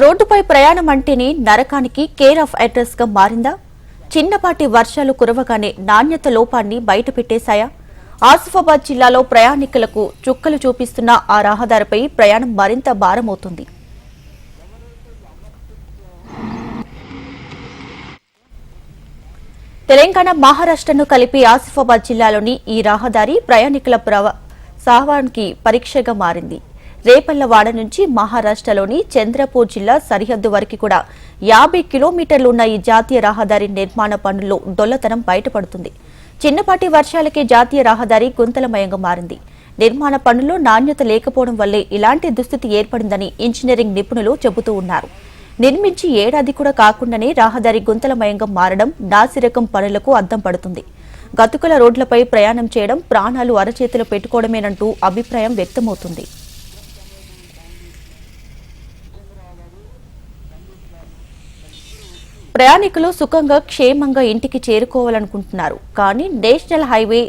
రోడ్డుపై ప్రయాణం అంటేనే నరకానికి కేర్ ఆఫ్ అడ్రస్గా మారిందా? చిన్నపాటి వర్షాలు కురవగానే నాణ్యత లోపాన్ని బయటపెట్టేశాయా? ఆసిఫాబాద్ జిల్లాలో ప్రయాణికులకు చుక్కలు చూపిస్తున్న ఆ రహదారిపై ప్రయాణం మరింత భారమవుతుంది. తెలంగాణ మహారాష్ట్రను కలిపి ఆసిఫాబాద్ జిల్లాలోని ఈ రహదారి ప్రయాణికుల ప్రవా సాహవానికి పరీక్షగా మారింది. రేపల్లవాడ నుంచి మహారాష్ట్రలోని చంద్రపూర్ జిల్లా సరిహద్దు వరకు కూడా యాభై కిలోమీటర్లు ఉన్న ఈ జాతీయ రహదారి నిర్మాణ పనుల్లో డొల్లతనం బయటపడుతుంది. చిన్నపాటి వర్షాలకే జాతీయ రహదారి గుంతలమయంగా మారింది. నిర్మాణ పనుల్లో నాణ్యత లేకపోవడం వల్లే ఇలాంటి దుస్థితి ఏర్పడిందని ఇంజనీరింగ్ నిపుణులు చెబుతూ ఉన్నారు. నిర్మించి ఏడాది కూడా కాకుండానే రహదారి గుంతలమయంగా మారడం నాసిరకం పనులకు అద్దం పడుతుంది. గతుకుల రోడ్లపై ప్రయాణం చేయడం ప్రాణాలు అరచేతిలో పెట్టుకోవడమేనంటూ అభిప్రాయం వ్యక్తమవుతుంది. ప్రయాణికులు సుఖంగా క్షేమంగా ఇంటికి చేరుకోవాలనుకుంటున్నారు. కానీ నేషనల్ హైవే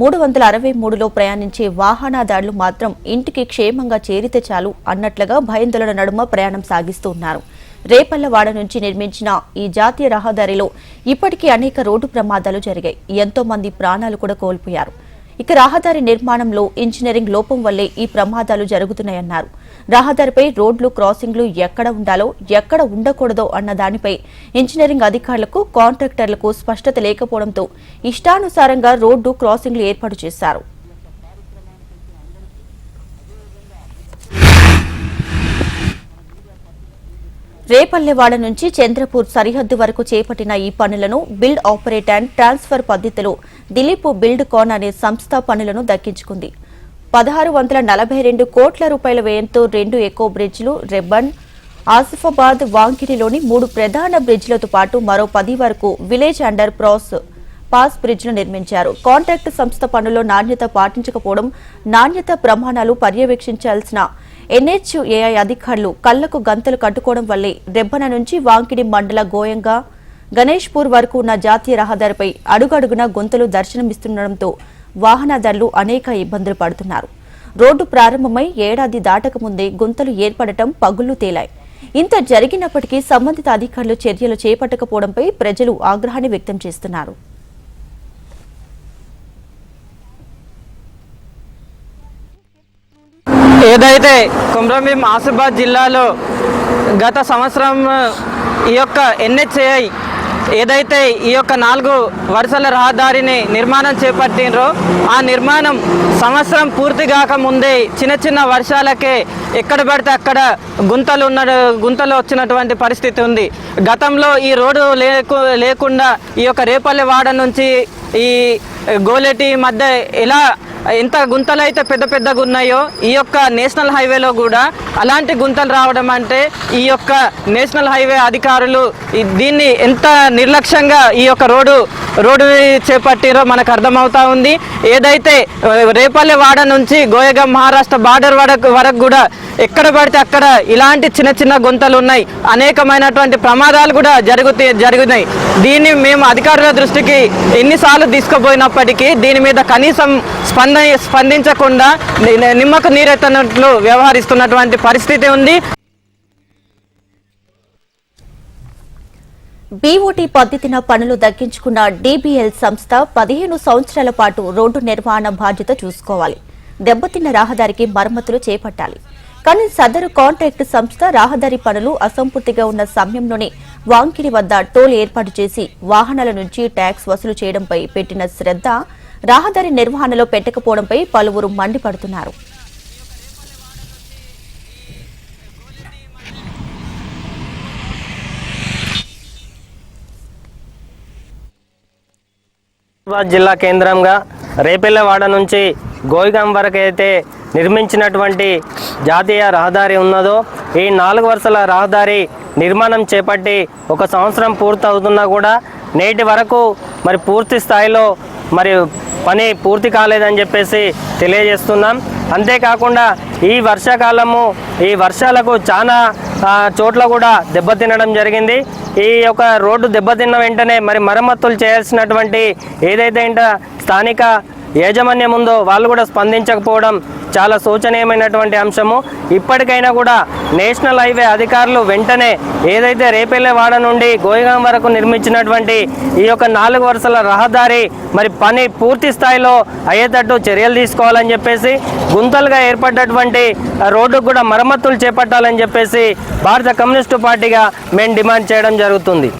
మూడు వందల అరవై మూడులో ప్రయాణించే వాహనదారులు మాత్రం ఇంటికి క్షేమంగా చేరితే చాలు అన్నట్లుగా భయందోళన నడుమ ప్రయాణం సాగిస్తూ ఉన్నారు. రేపల్లవాడ నుంచి నిర్మించిన ఈ జాతీయ రహదారిలో ఇప్పటికీ అనేక రోడ్డు ప్రమాదాలు జరిగాయి. ఎంతో మంది ప్రాణాలు కూడా కోల్పోయారు. ఇక రహదారి నిర్మాణంలో ఇంజనీరింగ్ లోపం వల్లే ఈ ప్రమాదాలు జరుగుతున్నాయన్నారు. రహదారిపై రోడ్లు క్రాసింగ్లు ఎక్కడ ఉండాలో ఎక్కడ ఉండకూడదో అన్న దానిపై ఇంజనీరింగ్ అధికారులకు కాంట్రాక్టర్లకు స్పష్టత లేకపోవడంతో ఇష్టానుసారంగా రోడ్డు క్రాసింగ్లు ఏర్పాటు చేశారు. రేపల్లెవాడ నుంచి చంద్రపూర్ సరిహద్దు వరకు చేపట్టిన ఈ పనులను బిల్డ్ ఆపరేట్ అండ్ ట్రాన్స్ఫర్ పద్ధతిలో దిలీప్ బిల్డ్ కాన్ అనే సంస్థ పనులను దక్కించుకుంది. పదహారు వందల నలభై రెండు కోట్ల రూపాయల వ్యయంతో రెండు ఎకో బ్రిడ్జ్లు రెబ్బన్ ఆసిఫాబాద్ వాంకిడిలోని మూడు ప్రధాన బ్రిడ్జ్లతో పాటు మరో పది వరకు విలేజ్ అండర్ ప్రాస్ పాస్ బ్రిడ్జ్లు నిర్మించారు. కాంట్రాక్ట్ సంస్థ పనుల్లో నాణ్యత పాటించకపోవడం నాణ్యత ప్రమాణాలు పర్యవేక్షించాల్సిన ఎన్హెచ్ఏఐ అధికారులు కళ్ళకు గంతలు కట్టుకోవడం వల్లే రెబ్బన నుంచి వాంకిడి మండల గోయంగా గణేష్పూర్ వరకు ఉన్న జాతీయ రహదారిపై అడుగడుగున గుంతలు దర్శనమిస్తుండటంతో వాహనదారులు అనేక ఇబ్బందులు పడుతున్నారు. రోడ్డు ప్రారంభమై ఏడాది దాటక ముందే గుంతలు ఏర్పడటం పగుళ్ళు తేలాయి. ఇంత జరిగినప్పటికీ సంబంధిత అధికారులు చర్యలు చేపట్టకపోవడంపై ప్రజలు ఆగ్రహాన్ని వ్యక్తం చేస్తున్నారు. ఏదైతే కొమ్రంభీం ఆసిఫాబాద్ జిల్లాలో గత సంవత్సరం ఈ యొక్క ఎన్హెచ్ఏఐ ఏదైతే ఈ యొక్క నాలుగు వరుసల రహదారిని నిర్మాణం చేపట్టినరో ఆ నిర్మాణం సంవత్సరం పూర్తి కాకముందే చిన్న చిన్న వర్షాలకే ఎక్కడ పడితే అక్కడ గుంతలు ఉన్న గుంతలు వచ్చినటువంటి పరిస్థితి ఉంది. గతంలో ఈ రోడ్డు లేకు లేకుండా ఈ యొక్క రేపల్లె వాడ నుంచి ఈ గోలెటి మధ్య ఎలా ఎంత గుంతలు అయితే పెద్ద పెద్దగా ఉన్నాయో ఈ యొక్క నేషనల్ హైవేలో కూడా అలాంటి గుంతలు రావడం అంటే ఈ యొక్క నేషనల్ హైవే అధికారులు దీన్ని ఎంత నిర్లక్ష్యంగా ఈ యొక్క రోడ్డు రోడ్డు చేపట్టిరో మనకు అర్థమవుతా ఉంది. ఏదైతే రేపల్లె వాడ నుంచి గోయగం మహారాష్ట్ర బార్డర్ వరకు వరకు కూడా ఎక్కడ పడితే అక్కడ ఇలాంటి చిన్న చిన్న గుంతలు ఉన్నాయి. అనేకమైనటువంటి ప్రమాదాలు కూడా జరుగుతాయి జరుగుతున్నాయి దీన్ని మేము అధికారుల దృష్టికి ఎన్నిసార్లు తీసుకుపోయినప్పటికీ దీని మీద కనీసం స్పంద స్పందించకుండా నిమ్మకు నీరెత్తనట్లు వ్యవహరిస్తున్నటువంటి పరిస్థితి ఉంది. బీఓటీ పద్ధతిన పనులు దక్కించుకున్న డీబీఎల్ సంస్థ పదిహేను సంవత్సరాల పాటు రోడ్డు నిర్వహణ బాధ్యత చూసుకోవాలి. దెబ్బతిన్న రహదారికి మరమ్మతులు చేపట్టాలి. కానీ సదరు కాంట్రాక్ట్ సంస్థ రహదారి పనులు అసంపూర్తిగా ఉన్న సమయంలోనే వాంకిడి వద్ద టోల్ ఏర్పాటు చేసి వాహనాల నుంచి ట్యాక్స్ వసూలు చేయడంపై పెట్టిన శ్రద్ధ రహదారి నిర్వహణలో పెట్టకపోవడంపై పలువురు మండిపడుతున్నారు. జిల్లా కేంద్రంగా రేపెల్లవాడ నుంచి గోయిగాం వరకు అయితే నిర్మించినటువంటి జాతీయ రహదారి ఉన్నదో ఈ నాలుగు వరుసల రహదారి నిర్మాణం చేపట్టి ఒక సంవత్సరం పూర్తవుతున్నా కూడా నేటి వరకు మరి పూర్తి స్థాయిలో మరి పని పూర్తి కాలేదని చెప్పేసి తెలియజేస్తున్నాం. అంతేకాకుండా ఈ వర్షాకాలము ఈ వర్షాలకు చాలా చోట్ల కూడా దెబ్బతినడం జరిగింది. ఈ యొక్క రోడ్డు దెబ్బతిన్న వెంటనే మరి మరమ్మతులు చేయాల్సినటువంటి ఏదైతే ఇంట స్థానిక యాజమాన్యం ఉందో వాళ్ళు కూడా స్పందించకపోవడం చాలా శోచనీయమైనటువంటి అంశము. ఇప్పటికైనా కూడా నేషనల్ హైవే అధికారులు వెంటనే ఏదైతే రేపెల్లెవాడ నుండి గోయిగాం వరకు నిర్మించినటువంటి ఈ యొక్క నాలుగు వరుసల రహదారి మరి పని పూర్తి స్థాయిలో అయ్యేటట్టు చర్యలు తీసుకోవాలని చెప్పేసి గుంతలుగా ఏర్పడ్డటువంటి రోడ్డుకు కూడా మరమ్మతులు చేపట్టాలని చెప్పేసి భారత కమ్యూనిస్టు పార్టీగా మేము డిమాండ్ చేయడం జరుగుతుంది.